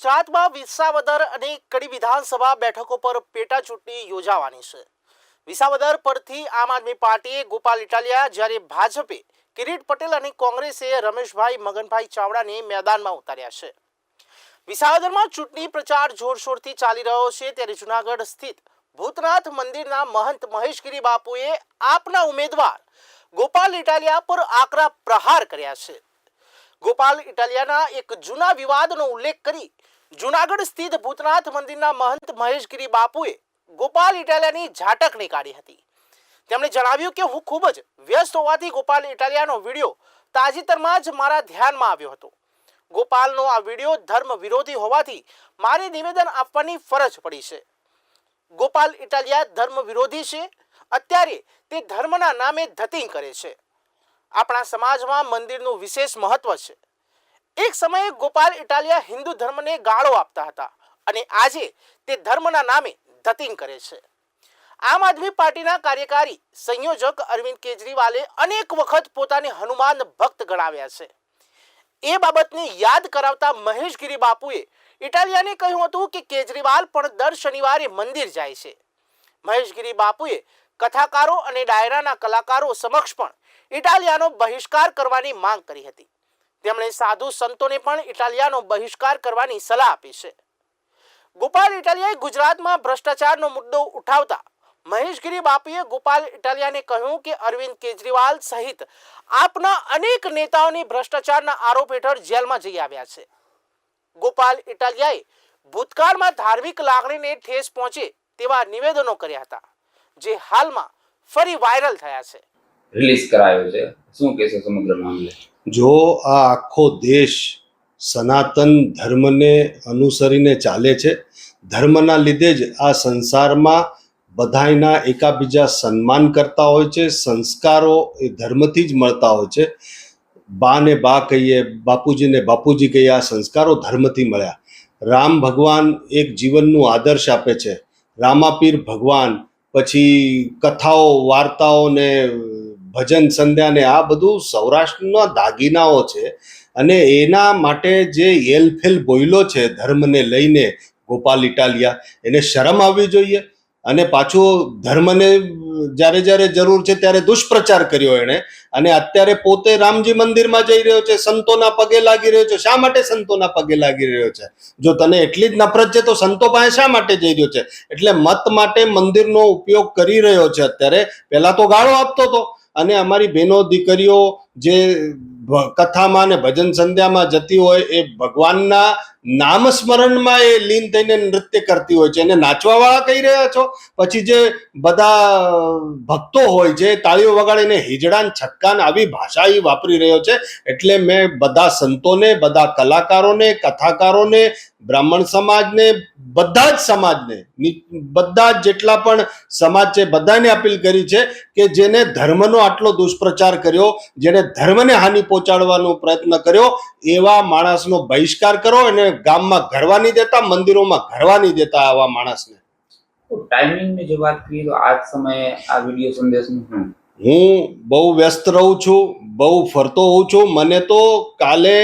ગુજરાતમાં વિસાવદર અને કડી વિધાનસભા બેઠકો પર પેટા ચૂંટણી યોજાવાની છે. વિસાવદર પરથી આમ આદમી પાર્ટીએ ગોપાલ ઇટાલિયા જ્યારે ભાજપે કિરીટ પટેલ અને કોંગ્રેસે રમેશભાઈ, મગનભાઈ ચાવડાને મેદાનમાં ઉતાર્યા છે. વિસાવદરમાં ચૂંટણી પ્રચાર જોરશોરથી ચાલી રહ્યો છે ત્યારે જુનાગઢ સ્થિત ભૂતનાથ મંદિરના મહંત મહેશગીરી બાપુએ આપના ઉમેદવાર ગોપાલ ઇટાલિયા પર આકરા પ્રહાર કર્યા છે. ગોપાલ ઇટાલિયાના એક જૂના વિવાદનો ઉલ્લેખ કરી જુનાગઢ સ્થિત ભૂતનાથ મંદિરના મહંત મહેશગીરી બાપુએ ગોપાલ ઇટાલિયાની ઝાટક નીકાળી હતી. તેમણે જણાવ્યું કે હું ખૂબ જ વ્યસ્ત હોવાથી ગોપાલ ઇટાલિયાનો વીડિયો તાજેતરમાં જ મારા ધ્યાનમાં આવ્યો હતો. ગોપાલનો આ વીડિયો ધર્મ વિરોધી હોવાથી મારે નિવેદન આપવાની ફરજ પડી છે. ગોપાલ ઇટાલિયા ધર્મ વિરોધી છે. અત્યારે તે ધર્મના નામે ધતિંગ કરે છે. આપણા સમાજમાં મંદિરનું વિશેષ મહત્વ છે. એક સમયે ગોપાલ ઇટાલિયા હિન્દુ ધર્મને ગાળો આપતા હતા અને આજે તે ધર્મના નામે ધતિંગ કરે છે. આમ આદમી પાર્ટીના કાર્યકારી સંયોજક અરવિંદ કેજરીવાલે અનેક વખત પોતાને હનુમાન ભક્ત ગણાવ્યા છે. એ બાબતને યાદ કરાવતા મહેશગીરી બાપુએ ઇટાલિયાને કહ્યું હતું કે કેજરીવાલ પણ દર શનિવારે મંદિર જાય છે. મહેશગીરી બાપુએ કથાકારો અને ડાયરાના કલાકારો સમક્ષ પણ ઇટાલિયાનો બહિષ્કાર કરવાની માંગ કરી હતી. તેમણે સાધુ સંતોને પણ ઇટાલિયાનો બહિષ્કાર કરવાની સલાહ આપી છે. ગોપાલ ઇટાલિયાએ ગુજરાતમાં ભ્રષ્ટાચારનો મુદ્દો ઉઠાવતા મહેશગીરી બાપુએ ગોપાલ ઇટાલિયાને કહ્યું કે અરવિંદ કેજરીવાલ સહિત આપના અનેક નેતાઓની ભ્રષ્ટાચારના આરોપ હેઠળ જેલમાં જઈ આવ્યા છે. ગોપાલ ઇટાલિયાએ ભૂતકાળમાં ધાર્મિક લાગણીને ઠેસ પહોંચે તેવા નિવેદનો કર્યા હતા, જે હાલમાં ફરી વાયરલ થયા છે. રિલીઝ કરાયો છે. શું કહેશો સમગ્ર મામલે? જો આ આખો દેશ સનાતન ધર્મને અનુસરીને ચાલે છે, ધર્મના લીધે જ આ સંસારમાં બધાયના એકાબીજા સન્માન કરતા હોય છે, સંસ્કારો એ ધર્મથી જ મળતા હોય છે. બા ને બા કહીએ, બાપુજીને બાપુજી કહીએ, આ સંસ્કારો ધર્મથી મળ્યા. રામ ભગવાન એક જીવનનું આદર્શ આપે છે. રામાપીર ભગવાન, પછી કથાઓ વાર્તાઓ ને ભજન સંધ્યા ને આ બધું સૌરાષ્ટ્રના દાગીનાઓ છે. અને એના માટે જે એલફેલ બોયલો છે ધર્મને લઈને ગોપાલ ઇટાલિયા, એને શરમ આવવી જોઈએ. અને પાછું ધર્મને જ્યારે જ્યારે જરૂર છે ત્યારે દુષ્પ્રચાર કર્યો એણે. અને અત્યારે પોતે રામજી મંદિરમાં જઈ રહ્યો છે, સંતોના પગે લાગી રહ્યો છે. શા માટે સંતોના પગે લાગી રહ્યો છે? જો તને એટલી જ નફરત છે તો સંતો પાસે શા માટે જઈ રહ્યો છે? એટલે મત માટે મંદિરનો ઉપયોગ કરી રહ્યો છે અત્યારે. પહેલા તો ગાળો આપતો હતો અને અમારી બહેનો દીકરીઓ જે કથામાં ને ભજન સંધ્યામાં જતી હોય એ ભગવાનના નામ સ્મરણમાં એ લીન થઈને નૃત્ય કરતી હોય છે. એને નાચવાવાળા કહી રહ્યા છો. પછી જે બધા ભક્તો હોય છે, તાળીઓ વગાડીને હિજડાન છક્કાન આવી ભાષા એ વાપરી રહ્યો છે. એટલે મેં બધા સંતોને, બધા કલાકારોને, કથાકારોને, બ્રાહ્મણ સમાજને, બધા જ સમાજને બધા જ જેટલા પણ સમાજ છે, બધાને અપીલ કરી છે કે જેને ધર્મનો આટલો દુષ્પ્રચાર કર્યો, જેને ધર્મને હાનિ પહોંચાડવાનો પ્રયત્ન કર્યો, એવા માણસનો બહિષ્કાર કરો અને ગામમાં ઘરવા નહીં દેતા મંદિરોમાં ઘરવા નહીં દેતા આવા માણસને? ટાઈમિંગની જો વાત કરીએ તો આજ સમયે આ વીડિયો સંદેશનું હું બહુ વ્યસ્ત રહું છું બહુ ફરતો હોઉં છું. મને તો કાલે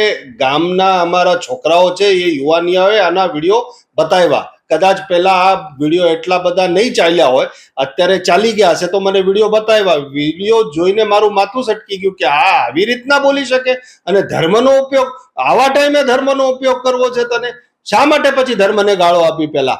ગામના અમારા છોકરાઓ છે એ યુવાની આવે આના વીડિયો બતાવ્યા. કદાચ પહેલા આ વીડિયો એટલા બધા નહીં ચાલ્યા હોય, અત્યારે ચાલી ગયા હશે તો મને વીડિયો બતાવ્યા. વીડિયો જોઈને મારું માથું સટકી ગયું કે આ આવી રીતના બોલી શકે અને ધર્મનો ઉપયોગ, આવા ટાઈમે ધર્મનો ઉપયોગ કરવો છે તને. શા માટે પછી ધર્મને ગાળો આપી પહેલા?